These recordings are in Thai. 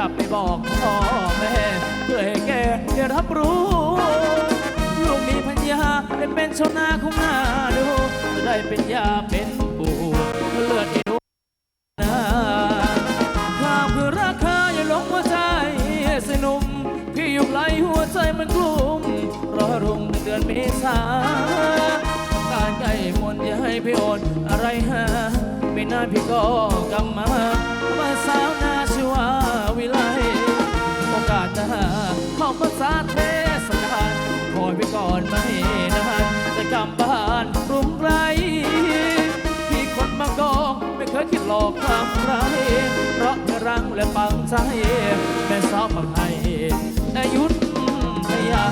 จะกลับไปบอกพ่อแม่ เพื่อให้แกได้รับรู้ ลูกมีพัญญาได้เป็นชาวนาของนาดูจะได้เป็นยาเป็นปู่เลือดที่ดูนาข้าวคือราคาอย่าหลงหัวใจสิหนุ่มพี่อยู่ไกลหัวใจมันกลุ้มรอรุ่งเดือนเมษาการใกล้มนอย่าให้พี่อดอะไรหาไม่นานพี่ก็กลับมามาสาวนาชวา อกภาษาเทศกาลคอยไปก่อนไม่นานจะกลับบ้านกรุงไรพี่คนบางกองไม่เคยคิดหลอกทำใครเพราะจะรังและปังใจแม่สาวปังไทยอายุทยา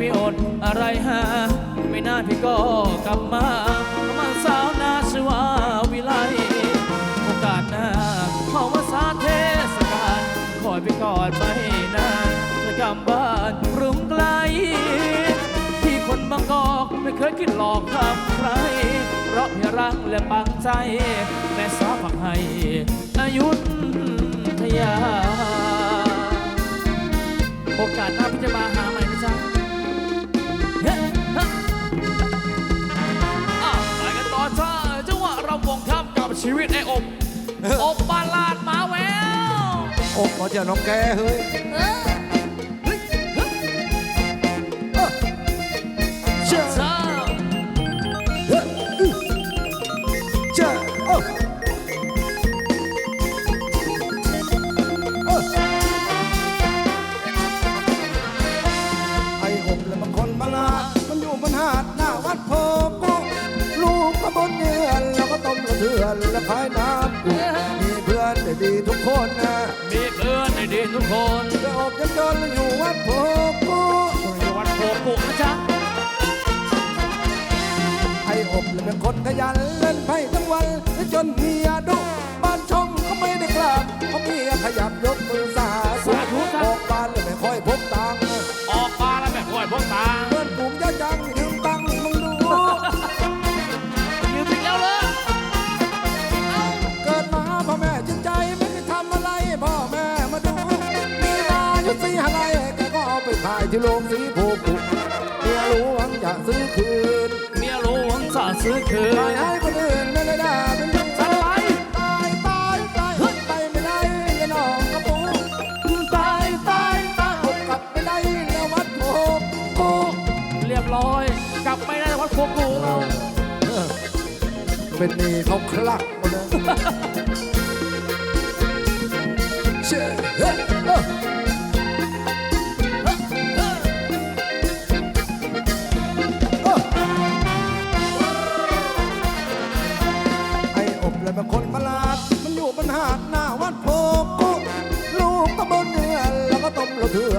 พี่อดอะไรหา ไม่นานพี่ก็กลับมามาสาวนาชวาวิไลโอกาสหน้าเข้ามาสาเทศกาลคอยไปก่อนไม่นานจะกลับบ้านรุงไกล ที่คนบางกอกไม่เคยคิดหลอกทำใคร เพราะพียรังและปังใจแม่สาวผักให้อายุทยา โอกาสหน้าพี่จะมาหาใหม่ ชีวิตไอ้อบอบบาลาดหมาแววโอ้ขอเจ้าน้องแกเฮ้ย เเลยเป็นคนขยันเล่นไพ่ทั้งวันจนเมียดุบ้านช่องก็ไม่ได้กลับเพราะเมียขยับยกมือสาธุออกบ้านเลยไม่ค่อยพกตังค์ออกมาแล้วแบบห่วยพวกตาเพื่อนกลุ่มเยอะจังยืมตังค์มึงดูยืมอีกแล้วเลยเกิดมาพ่อแม่จิตใจไม่ได้ทำอะไรพ่อแม่มาดูมีนาอยู่สีอะไรแกก็เอาไปขายที่โรงสีโพกุเมียหลวงจะซื้อคืนเมียหล วงสาซื้อคืปล่อยนให้คนอื่นไม่ได้ด่าเป็นดูสังไปตายตายตายหักไปไม่ได้ยายน้องกระปูตายตายตายกลับไม่ได้แล้ววัดโพกุเรียบร้อย กลับไม่ได้วัดโพกูเราเป็นหนี่เขาคลักหมดเลย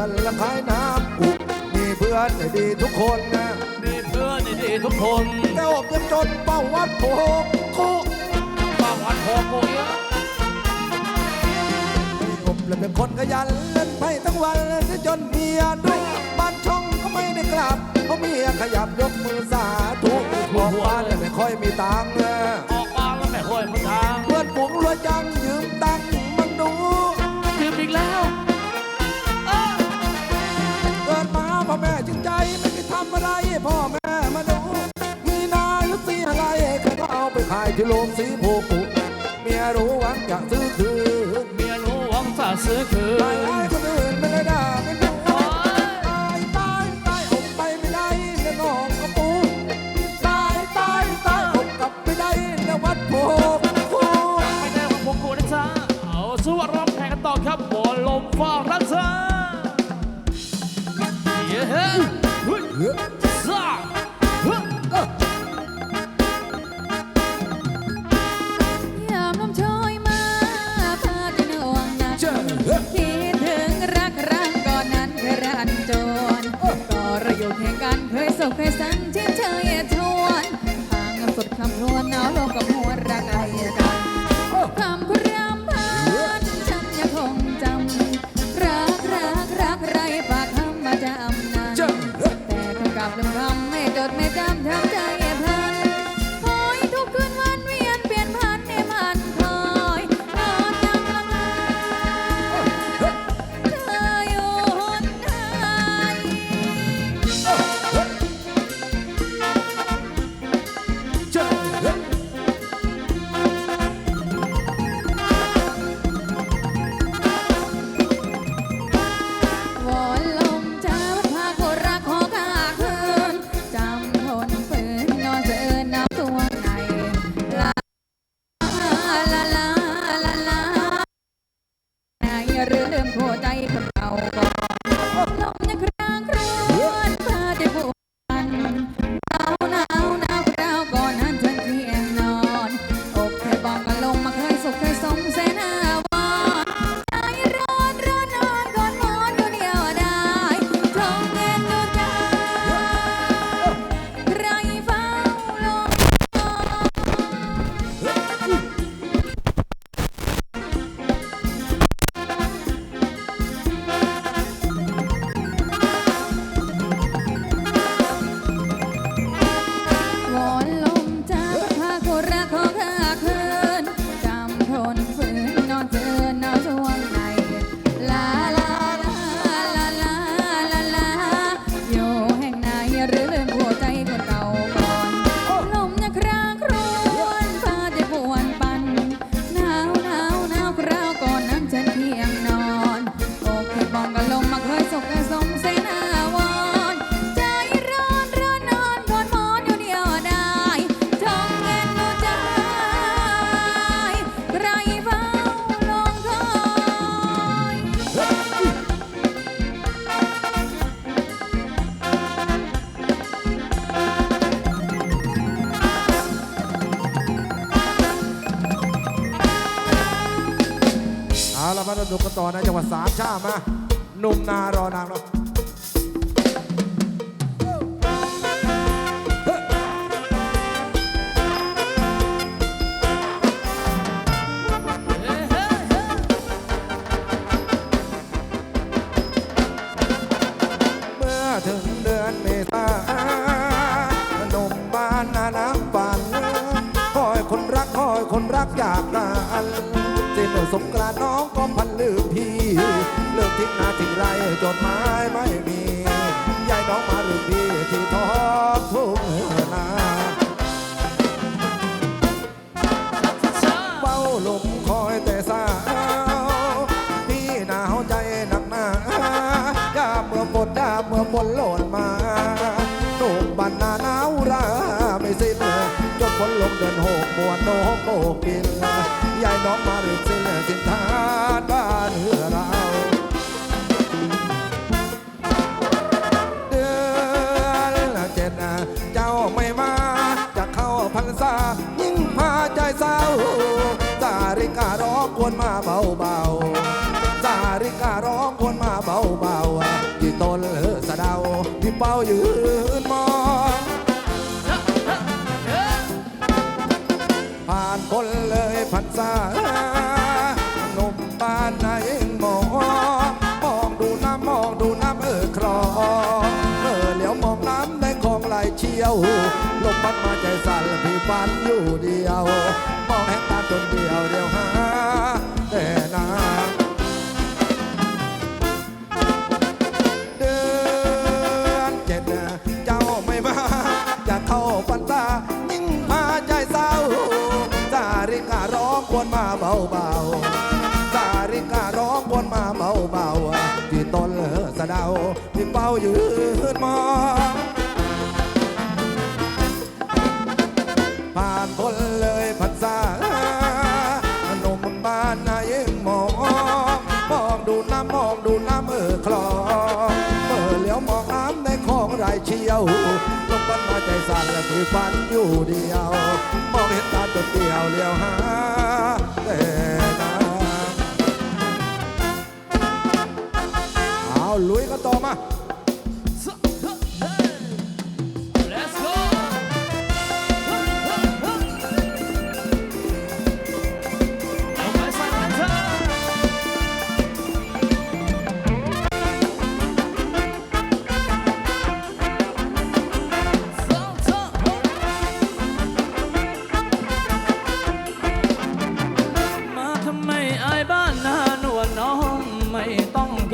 ือนแล้วขายน้ำกุมีเพื่อนด้ดีทุกคนนะมีเพื่อนในดีทุกคนแต่อบยังจนเป้าวัดโพกุมาวัดโพกุเยอะไม่อบเลยเป็นคนขยันเล่นไพ่ทั้งวันเล่จนเมียดุบ้านช่องก็ไม่ได้กลับเพราะเมียขยับยกมือสาธุออกบ้านเลยไม่ค่อยมีตังค์นะออกมานแล้วแบบห่วยพวกตาเพื่อนฝูงรวยจังยืม นุกกันต่อในจังหวัดสามชาติมาหนุ่มนารอนางเนาะเมื่อถึงเดือนเมษาหนุ่มบ้านนาน้ำฝันคอยคนรักคอยคนรักจากกันสิ้นสงกรานต์น้อง ทิ้งนาทิ้งไรจดหมายไม่มียายน้องมาลืมพี่ที่ท้องทุ่งนาเฝ้าลมคอยแต่สาวพี่หนาวใจหนักหนายาเมื่อฝนยาเมื่อฝนหล่นมาโด่งบันนาหนาวราไม่สิ้นจนฝนลงเดินหกมวนโนกโกกินยายน้องมาหริดสิ้นสิ้นทานบ้านเฮือ วรมาเบาเบาๆสาริการ้องควรมาเบาเบาที่ต้นเลือสะเดาที่เป้ายืนมองผ่านคนเลยพันษาหนุ่มบ้านนายหมองมองดูน้ำมองดูน้ำเออคลองเออเหลียวมองน้ำในคลองไหลเชี่ยวลมพัดมาใจสั่นพี่ฝันอยู่เดียวมองเห็นตาจนเดียวเดียวหาา เดือนเจ็ดเจ้าไม่มาอยากเข้าปันตายิ่งพาใจเศร้า สาริการ้องควรมาเบาเบาๆสาริการ้องควรมาเบาเบาที่ต้นเสดาที่เป้ายืน ฝันอยู่เดียว มองเห็นตาตัวเดียวเลี้ยวหา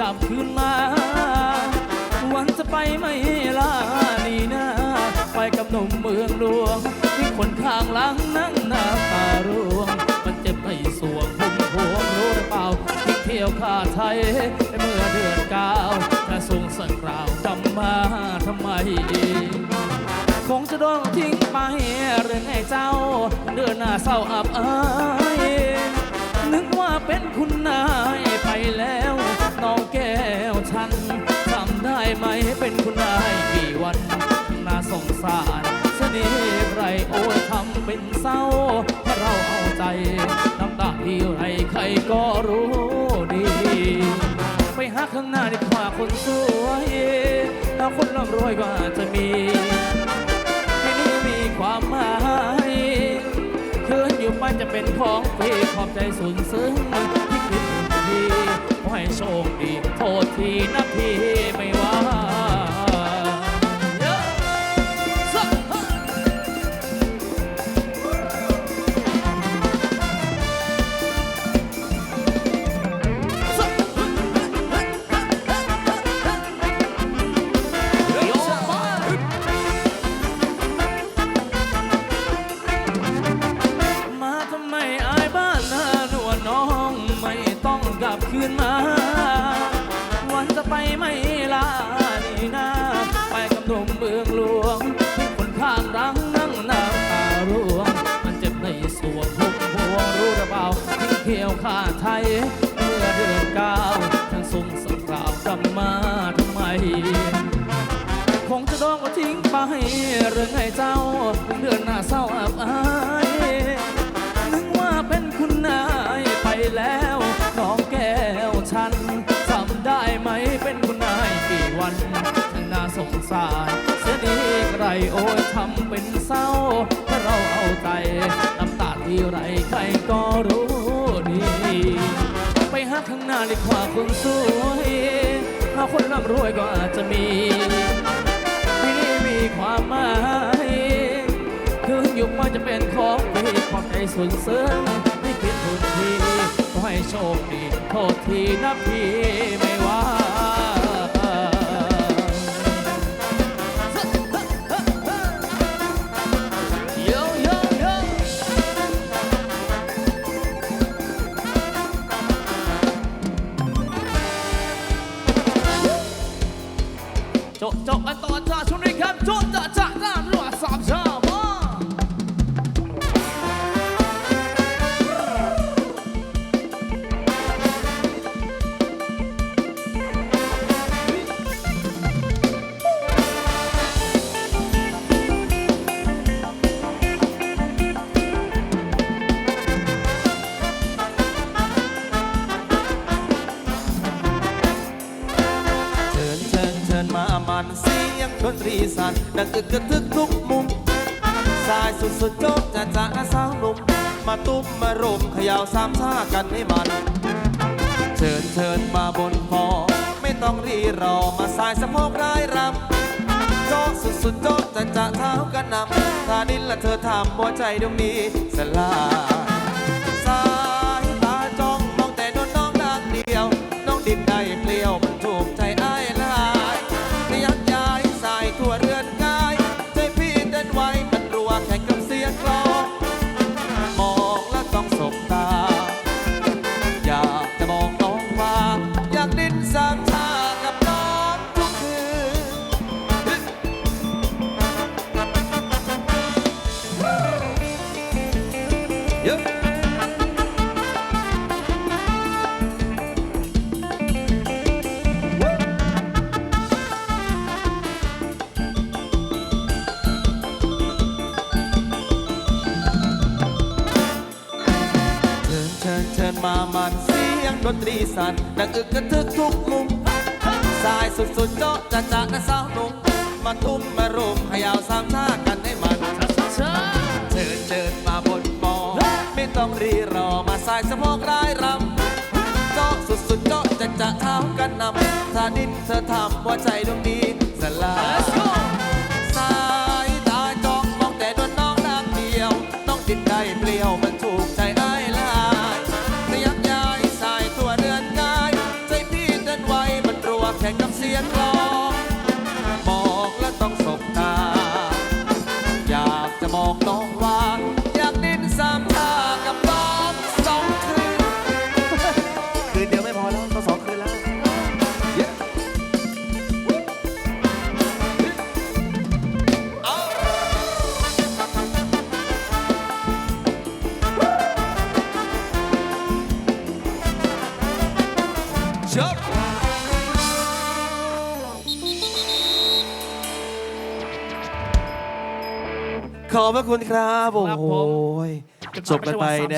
ลับคืนมา วันจะไปไม่ลานี่นะไปกับหนุ่มเมืองหลวง ที่คนข้างหลังนั่งหน้าตาร่วง มันเจ็บในสวงพุ่มพวงรู้หรือเปล่าที่เที่ยวข้าไทยเมื่อเดือนเก้าถ้าทรงสักกล่าวจำมาทำไมคงจะโดนทิ้งไปหรือไงเจ้าเดือนหน้าเศร้าอับอาย เป็นเศร้าถ้าเราเอาใจน้ำตาที่ไรใครก็รู้ดี ไปหาข้างหน้าดีกว่าคนสวยถ้าคนร่ำรวยก็อาจจะมีที่นี่มีความหมายคืนอยู่ไปจะเป็นของฟรีขอบใจสุนซึ้งที่คิดถึงพี่ขอให้โชคดีโทษทีนะ วันจะไปไม่ลานี่นาไปกับหนุ่มเมืองหลวงที่คนข้างรังนั่งน้ำตาร่วง มันเจ็บในสวงทุกพวงรู้หรือเปล่าทิ้งเที่ยวข้าไทย เมื่อเดือนเก้าฉันส่งสักกล่าวกลับมาทำไม คงจะโดนก็ทิ้งไปเรื่องไงเจ้าเดือนหน้าเศร้าอับอายนึกว่าเป็นคุณนายไปแล้ว สาย เสียดีใครโอ้ยทำเป็นเศร้าเพราเราเอาใจน้ำตาที่ไรใครก็รู้ดี ไปหาข้างหน้าดีกว่าคนสวยหาคนร่ำรวยก็อาจจะมีที่มีความหมายถึงยุคมันจะเป็นของพี่ความใจส่วนเสริมไม่คิดทุนทีขอให้โชคดีโทษทีนะพี่ไม่ ดังอึกกระทึกทุกมุม สายสุดสุดโจ๊กจะจะนะสาวหนุ่ม มาตุ้มมารุมเขย่าสามท่ากันให้มัน เชิญเชิญมาบนพอ ไม่ต้องรีรอมาสายสะโพกร้ายรำโจ๊กสุดสุดโจ๊กจะจะเท้ากันนำถ้าดินละเธอทำหัวใจดวงนี้สลาย สันดังอึกกระทึกทุกมุมสายสุดสุดๆโจ๊ะจะจะนะสาวหนุ่มมาทุ่มมารุมเขยาวสามท่ากันให้มันเชิญเชิญมาบนบอไม่ต้องรีรอมาสายสะโพกร้ายรำโจ๊ะสุดสุดๆโจ๊ะจะจะเท้ากันนำถ้าดินเธอทำหัวใจดวงนี้สลาย คุณครับ โอ้ครับโหผมจบกันไปนะ